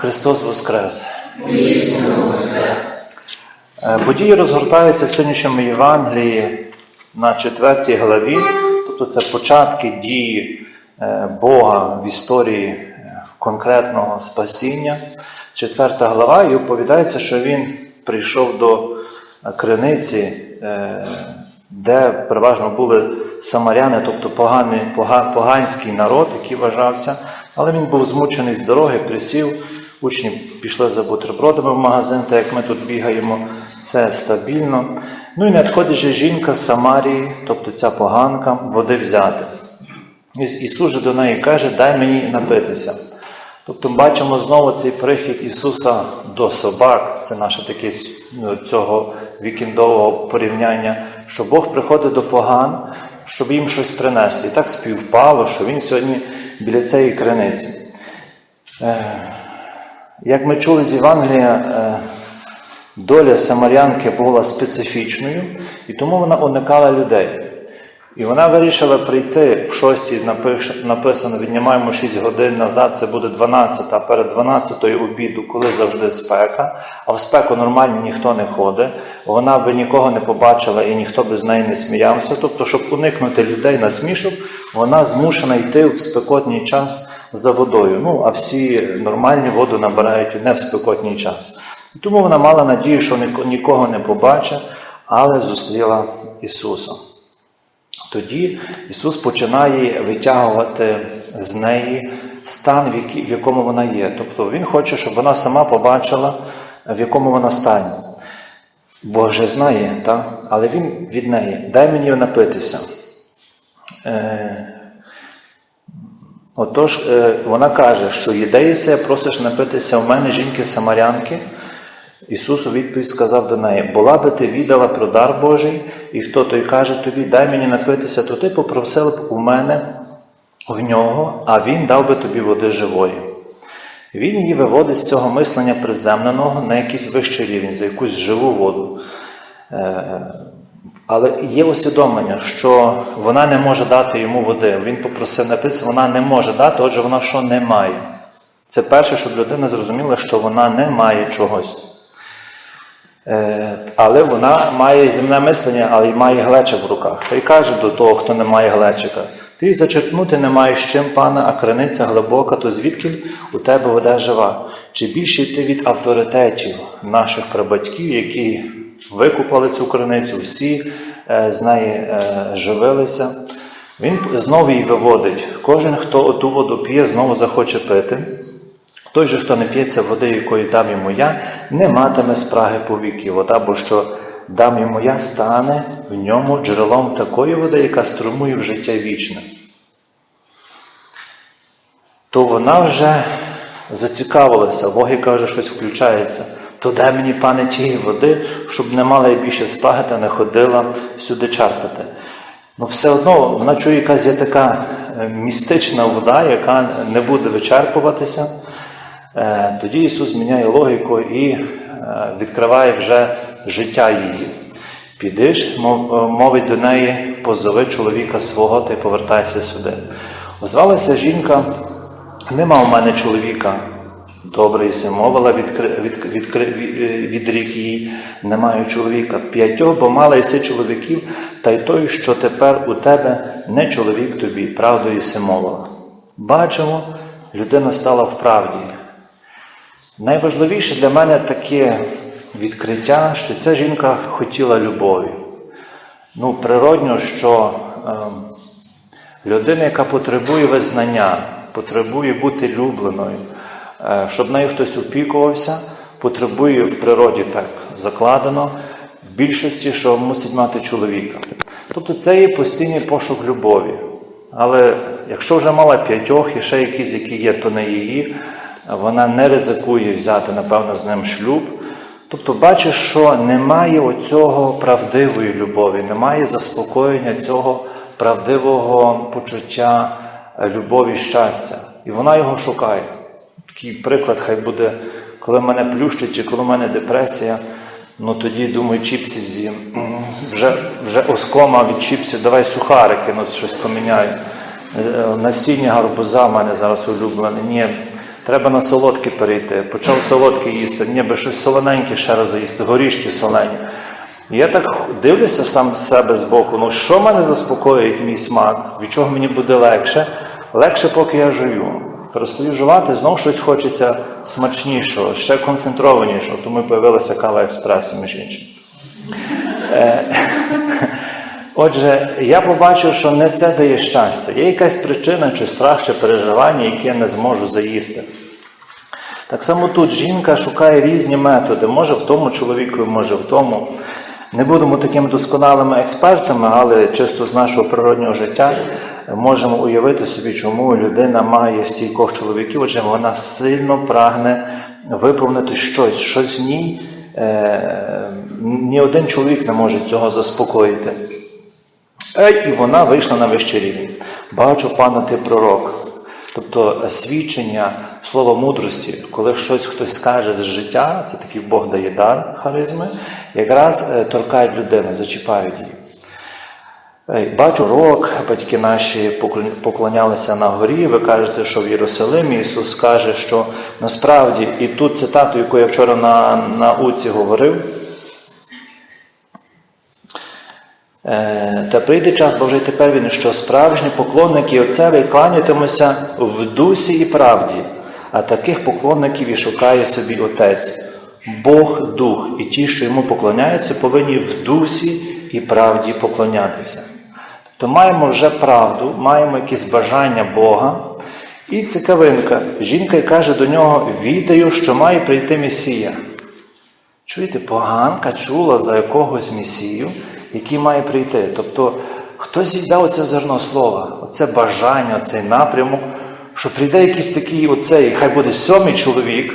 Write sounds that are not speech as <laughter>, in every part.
Христос Воскрес! Е, Події розгортаються в сьогоднішньому Євангелії на четвертій главі, тобто це початки дії е, Бога в історії е, конкретного спасіння. Четверта глава, і оповідається, що він прийшов до криниці, е, де переважно були самаряни, тобто поганий, поганський народ, який вважався, але він був змучений з дороги, присів. Учні пішли за бутербродами в магазин, так як ми тут бігаємо, все стабільно. Ну і надходячи жінка з Самарії, тобто ця поганка, води взяти. Ісус же до неї каже, дай мені напитися. Тобто бачимо знову цей прихід Ісуса до собак, це наше таке ну, цього вікендового порівняння, що Бог приходить до поган, щоб їм щось принести. І так співпало, що Він сьогодні біля цієї криниці. Як ми чули з Євангелія, е, доля самарянки була специфічною, і тому вона уникала людей. І вона вирішила прийти в шостій, напиш- написано, віднімаємо 6 годин назад, це буде 12, а перед 12 обіду, коли завжди спека, а в спеку нормально ніхто не ходить, вона би нікого не побачила і ніхто би з неї не сміявся. Тобто, щоб уникнути людей на смішок, вона змушена йти в спекотній час за водою. Ну, а всі нормальні воду набирають не в спекотній час. Тому вона мала надію, що нікого не побачить, але зустріла Ісуса. Тоді Ісус починає витягувати з неї стан, в, якому вона є. Тобто Він хоче, щоб вона сама побачила, в якому вона стані. Бог же знає, так? але Він від неї, дай мені напитися. Е, Отож, е, вона каже, що їдеїся, просиш напитися в мене жінки-самарянки. Ісус у відповідь сказав до неї: була би ти віддала про дар Божий, і хто той каже тобі, дай мені напитися, то ти попросила б у мене в нього, а він дав би тобі води живої. Він її виводить з цього мислення приземленого на якийсь вищий рівень, за якусь живу воду. Е, Але є усвідомлення, що вона не може дати йому води. Він попросив напитися, вона не може дати, отже, вона що не має. Це перше, щоб людина зрозуміла, що вона не має чогось. Е, Але вона має земне мислення, але й має глечик в руках. Та й каже до того, хто не має глечика: ти зачерпнути не маєш чим, пане, а криниця глибока, то звідки у тебе вода жива? Чи більше ти від авторитетів наших прабатьків, які викупали цю криницю, всі е, з неї е, живилися? Він знову її виводить. Кожен, хто ту воду п'є, знову захоче пити. Той же, хто не п'ється води, якої дам йому я, не матиме спраги повіки. Вода, бо що дам йому я, стане в ньому джерелом такої води, яка струмує в життя вічне. То вона вже зацікавилася, логіка вже щось включається. То дай мені, пане, тієї води, щоб не мала я більше спраги та не ходила сюди черпати. Ну, все одно вона чує, якась є така е, містична вода, яка не буде вичерпуватися. Е, Тоді Ісус міняє логіку і е, відкриває вже життя її. Підиш, мов- е, мовить до неї, позови чоловіка свого та й повертайся сюди. Озвалася жінка, нема у мене чоловіка. Добре, і мовила, від, від, відрік їй, не маю чоловіка. П'ятьох, бо мала єси чоловіків, та й той, що тепер у тебе не чоловік тобі, правдою єси мовила. Бачимо, людина стала в правді. Найважливіше для мене таке відкриття, що ця жінка хотіла любові. Ну, природньо, що е, людина, яка потребує визнання, потребує бути любленою, е, щоб нею хтось опікувався, потребує в природі так закладено, в більшості, що мусить мати чоловіка. Тобто це є постійний пошук любові. Але якщо вже мала п'ятьох і ще якісь, які є, то не її, вона не ризикує взяти, напевно, з ним шлюб. Тобто бачиш, що немає оцього правдивої любові, немає заспокоєння цього правдивого почуття е, любові щастя. І вона його шукає. Такий приклад хай буде, коли мене плющить чи коли в мене депресія, ну тоді думаю, чіпсів з'їм. Вже, вже оскома від чіпсів, давай сухарики, ну щось поміняю. Е, Насіння гарбуза в мене зараз улюблене. Ні, треба на солодке перейти. Почав солодке їсти, ніби щось солоненьке ще раз заїсти, горішки солені. Я так дивлюся сам себе з боку, ну що мене заспокоїть мій смак, від чого мені буде легше? Легше, поки я жую. Перестаю жувати, знову щось хочеться смачнішого, ще концентрованішого, тому і появилася кава експресу, між іншим. Е, <laughs> Отже, я побачив, що не це дає щастя. Є якась причина, чи страх, чи переживання, які я не зможу заїсти. Так само тут жінка шукає різні методи, може в тому чоловіку, може в тому. Не будемо такими досконалими експертами, але чисто з нашого природнього життя можемо уявити собі, чому людина має стількох чоловіків, отже, вона сильно прагне виповнити щось, щось в ній. Е, ні один чоловік не може цього заспокоїти. І вона вийшла на вищий рівень. Бачу, пане, ти пророк. Тобто свідчення слова мудрості, коли щось хтось скаже з життя, це такий Бог дає дар харизми, якраз е, торкають людину, зачіпають її. Е, Бачу рок, батьки наші поклонялися на горі. Ви кажете, що в Єрусалимі Ісус каже, що насправді, і тут цитату, яку я вчора на науці говорив, Е, Та прийде час, бо вже й тепер він, що справжні поклонники Отцеві кланятимуться в дусі і правді, а таких поклонників і шукає собі Отець. Бог дух, і ті, що йому поклоняються, повинні в дусі і правді поклонятися. Тобто маємо вже правду, маємо якісь бажання Бога. І цікавинка, жінка й каже до нього: відаю, що має прийти Месія. Чуєте, поганка чула за якогось месію, який має прийти. Тобто хтось їй оце зерно слова, оце бажання, оцей напрямок, що прийде якийсь такий оцей, хай буде сьомий чоловік.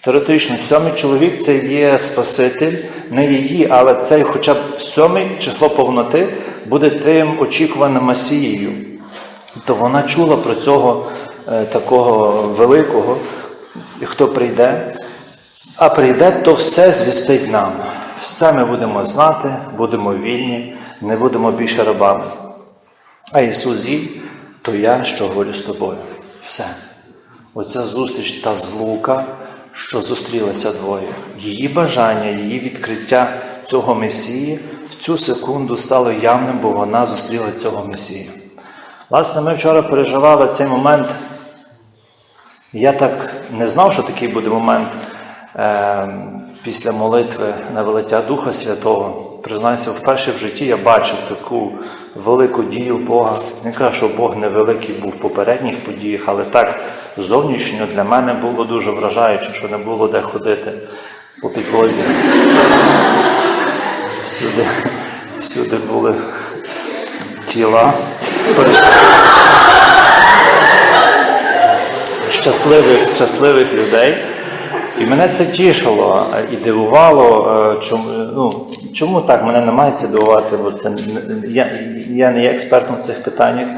Теоретично, сьомий чоловік це є Спаситель, не її, але цей хоча б сьомий число повноти буде тим очікуваним Масією. То вона чула про цього е, такого великого, хто прийде. А прийде, то все звістить нам. Все ми будемо знати, будемо вільні, не будемо більше рабами. А Ісус їй, то я, що говорю з тобою. Все. Оця зустріч та злука, що зустрілися двоє. Її бажання, її відкриття цього Месії в цю секунду стало явним, бо вона зустріла цього Месія. Власне, ми вчора переживали цей момент. Я так не знав, що такий буде момент е, після молитви на велиття Духа Святого. Признаюся, вперше в житті я бачив таку велику дію Бога. Не кажу, що Бог невеликий був в попередніх подіях, але так зовнішньо для мене було дуже вражаюче, що не було де ходити по підлозі. Всюди, всюди були тіла. щасливих, щасливих людей. І мене це тішило е, і дивувало. е, Чому, ну, чому так мене не має це дивувати, бо це я, я не є експертом в цих питаннях.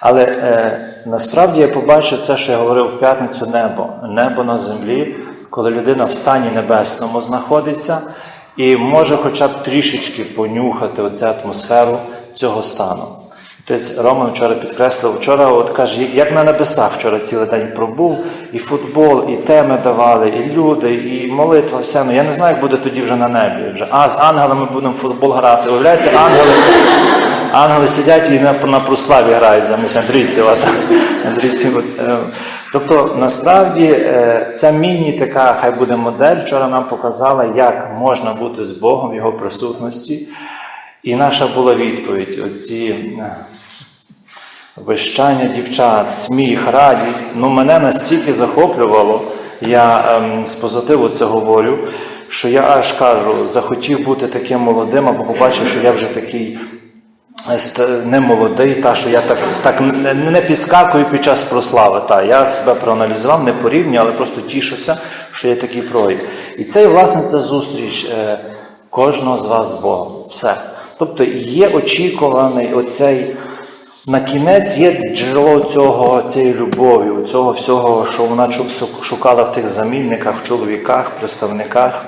Але е, насправді я побачив це, що я говорив в п'ятницю небо. Небо на землі, коли людина в стані небесному знаходиться і може хоча б трішечки понюхати оцю атмосферу цього стану. Отець Роман вчора підкреслив, вчора от каже, як на небесах вчора цілий день пробув, і футбол, і теми давали, і люди, і молитва, все. Ну я не знаю, як буде тоді вже на небі. Вже. А з ангелами будемо футбол грати. Уявляєте, ангели, ангели сидять і на, на прославі грають замість Андрійцева. Андрійців, е, Тобто, насправді, е, ця міні така, хай буде модель, вчора нам показала, як можна бути з Богом в його присутності. І наша була відповідь: оці е, вищання дівчат, сміх, радість. Ну, мене настільки захоплювало, я ем, з позитиву це говорю, що я аж кажу, захотів бути таким молодим, або побачив, що я вже такий е, не молодий, та що я так, так не, підскакую під час прослави. Та, я себе проаналізував, не порівнюю, але просто тішуся, що є такий прояв. І це, власне, це зустріч е, кожного з вас з Богом. Все. Тобто є очікуваний оцей. На кінець є джерело цього, цієї любові, цього всього, що вона шукала в тих замінниках, в чоловіках, представниках,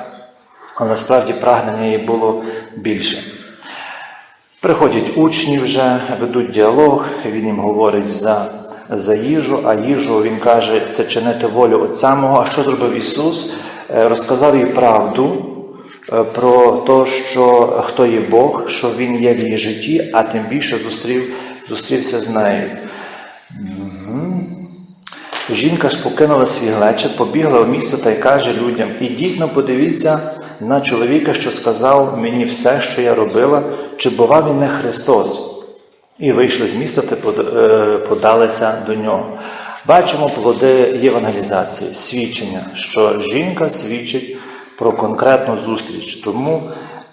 але насправді прагнення її було більше. Приходять учні вже, ведуть діалог, він їм говорить за, за їжу, а їжу він каже, це чинити волю Отця мого. А що зробив Ісус? Е, Розказав їй правду про те, що хто є Бог, що Він є в її житті, а тим більше зустрів, зустрівся з нею. Жінка ж покинула свій глечик, побігла в місто та й каже людям: Ідіть но подивіться на чоловіка, що сказав мені все, що я робила, чи бува він не Христос. І вийшли з міста та е, подалися до нього. Бачимо плоди євангелізації, свідчення, що жінка свідчить про конкретну зустріч. Тому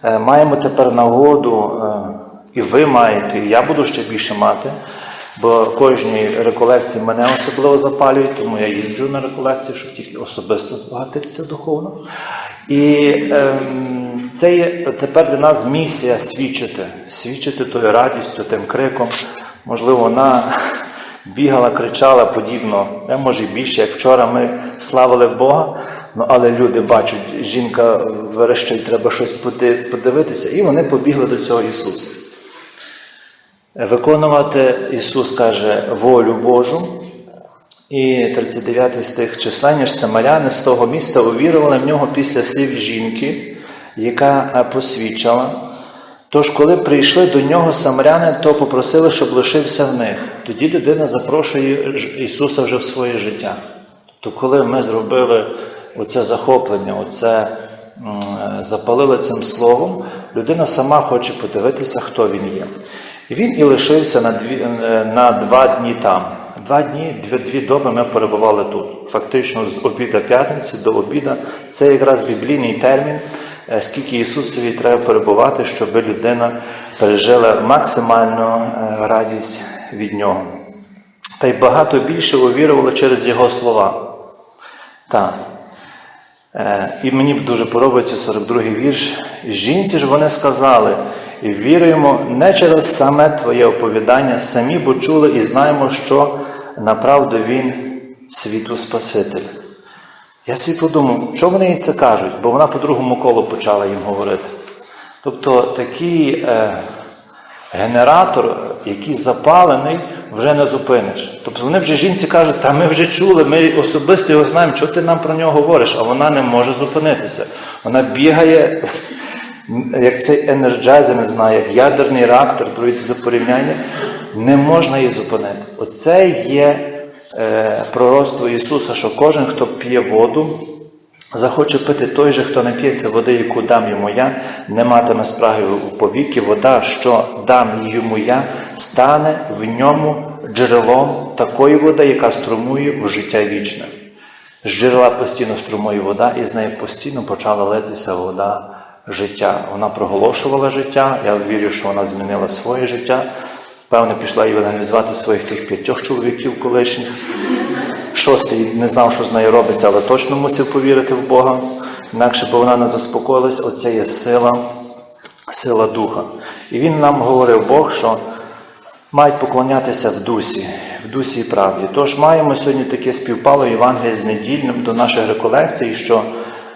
е, маємо тепер нагоду, е, і ви маєте, і я буду ще більше мати. Бо кожній реколекції мене особливо запалюють, тому я їжджу на реколекції, щоб тільки особисто збагатитися духовно. І ем, це є тепер для нас місія свідчити, свідчити тою радістю, тим криком. Можливо, вона бігала, кричала подібно, а може і більше, як вчора ми славили Бога. Ну, але люди бачать, жінка верещить, треба щось подивитися, і вони побігли до цього Ісуса. Виконувати Ісус каже волю Божу. І 39 стих численні ж самаряни з того міста увірували в нього після слів жінки, яка е, посвідчила. Тож, коли прийшли до нього самаряни, то попросили, щоб лишився в них. Тоді людина запрошує Ісуса вже в своє життя. Тобто, коли ми зробили оце захоплення, оце запалили цим словом, людина сама хоче подивитися, хто він є. І він і лишився на, дві, е, на два дні там. Два дні, дві, дві доби ми перебували тут. Фактично з обіда п'ятниці до обіда. Це якраз біблійний термін, е, скільки Ісусові треба перебувати, щоб людина пережила максимальну е, радість від нього. Та й багато більше увірувало через Його слова. Так. Е, І мені дуже подобається 42-й вірш. Жінці ж вони сказали, віруємо не через саме Твоє оповідання, самі бо чули і знаємо, що направду Він світу Спаситель. Я собі подумав, що вони їй це кажуть, бо вона по другому колу почала їм говорити. Тобто такий е, генератор, який запалений, вже не зупиниш. Тобто вони вже жінці кажуть, та ми вже чули, ми особисто його знаємо, чого ти нам про нього говориш, а вона не може зупинитися. Вона бігає, <laughs> як цей енерджайзер, не знаю, як ядерний реактор, друге за порівняння, не можна її зупинити. Оце є е, пророцтво Ісуса, що кожен, хто п'є воду, Захоче пити той же, хто нап'ється води, яку дам йому я, не матиме спраги у повіки, вода, що дам йому я, стане в ньому джерелом такої води, яка струмує в життя вічне. З джерела постійно струмує вода, і з неї постійно почала литися вода життя. Вона проголошувала життя, я вірю, що вона змінила своє життя. Певно, пішла евангелізувати своїх тих п'ятьох чоловіків колишніх. Шостий не знав, що з нею робиться, але точно мусив повірити в Бога. Інакше бо вона не заспокоїлась. Оце є сила, сила духа. І він нам говорив Бог, що мають поклонятися в дусі, в дусі і правді. Тож маємо сьогодні таке співпало Євангелія з недільним до наших реколекцій, що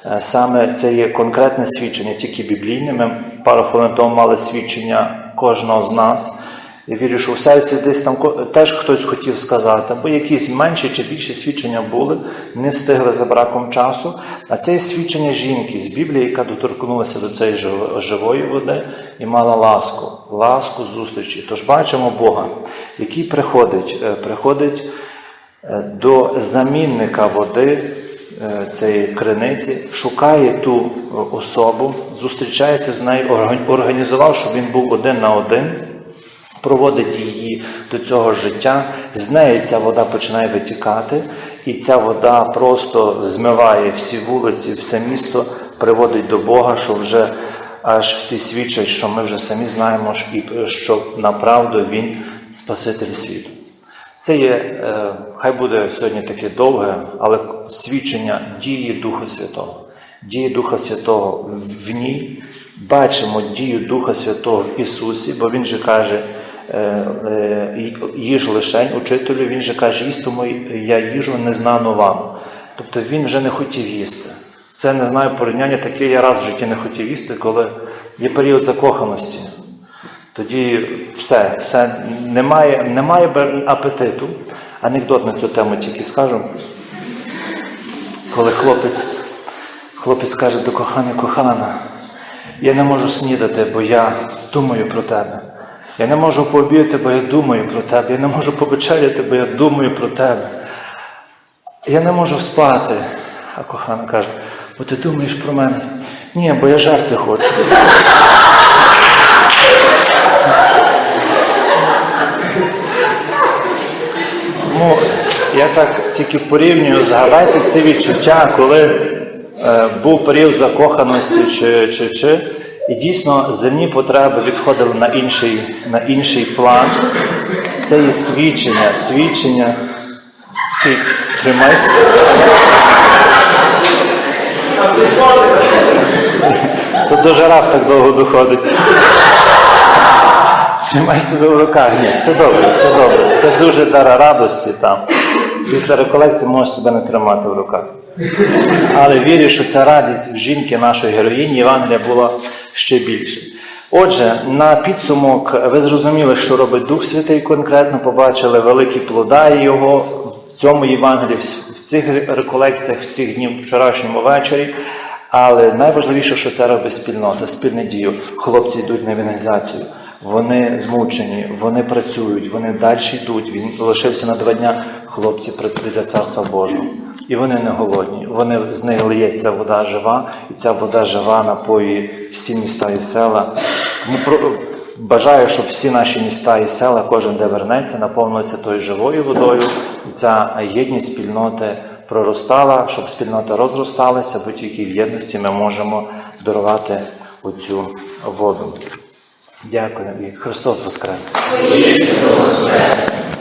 е, саме це є конкретне свідчення, тільки біблійне. Ми пару хвилин тому мали свідчення кожного з нас. Я вірю, що в серці десь там теж хтось хотів сказати, бо якісь менші чи більші свідчення були, не встигли за браком часу. А це свідчення жінки з Біблії, яка доторкнулася до цієї живої води і мала ласку, ласку зустрічі. Тож бачимо Бога, який приходить, е, приходить е, до замінника води е, цієї криниці, шукає ту особу, зустрічається з нею, організував, щоб він був один на один проводить її до цього життя, з неї ця вода починає витікати, і ця вода просто змиває всі вулиці, все місто, приводить до Бога, що вже аж всі свідчать, що ми вже самі знаємо, що- що направду Він Спаситель світу. Це є, е, хай буде сьогодні таке довге, але свідчення дії Духа Святого. Дії Духа Святого в ній. Бачимо дію Духа Святого в Ісусі, бо Він же каже, е, е, їж лишень учителю, Він же каже, їстому я їжу незнану вам. Тобто Він вже не хотів їсти. Це не знаю порівняння таке, я раз в житті не хотів їсти, коли є період закоханості. Тоді все, все немає, немає апетиту. Анекдот на цю тему тільки скажу. Коли хлопець, хлопець каже до коханої, кохана, я не можу снідати, бо я думаю про тебе. Я не можу пообідати, бо я думаю про тебе. Я не можу повечеряти, бо я думаю про тебе. Я не можу спати. А кохана каже, бо ти думаєш про мене? Ні, бо я жарти хочу. Ну, я так тільки порівнюю, згадайте ці відчуття, коли е, був період закоханості чи, чи, чи, і дійсно земні потреби відходили на інший, на інший план. Це є свідчення, свідчення. Ти тримайся. Тут до жираф так довго доходить. Тримай себе в руках. Ні, все добре, все добре. Це дуже дара радості там. Після реколекції можеш себе не тримати в руках. Але вірю, що ця радість в жінки нашої героїні Євангелія була ще більше. Отже, на підсумок ви зрозуміли, що робить Дух Святий конкретно, побачили великі плода його в цьому Євангелії, в цих реколекціях, в цих днів вчорашньому вечорі. Але найважливіше, що це робить спільнота, спільне дію. Хлопці йдуть на евангелізацію. Вони змучені, вони працюють, вони далі йдуть. Він лишився на два дня. Хлопці до царства Божого. І вони не голодні. Вони з них лиється вода жива, і ця вода жива напоює всі міста і села. Бажаю, щоб всі наші міста і села, кожен де вернеться, наповнилися тою живою водою, і ця єдність спільноти проростала, щоб спільнота розросталася, бо тільки в єдності ми можемо дарувати оцю воду. Дякую Христос Воскрес! Христос воскрес.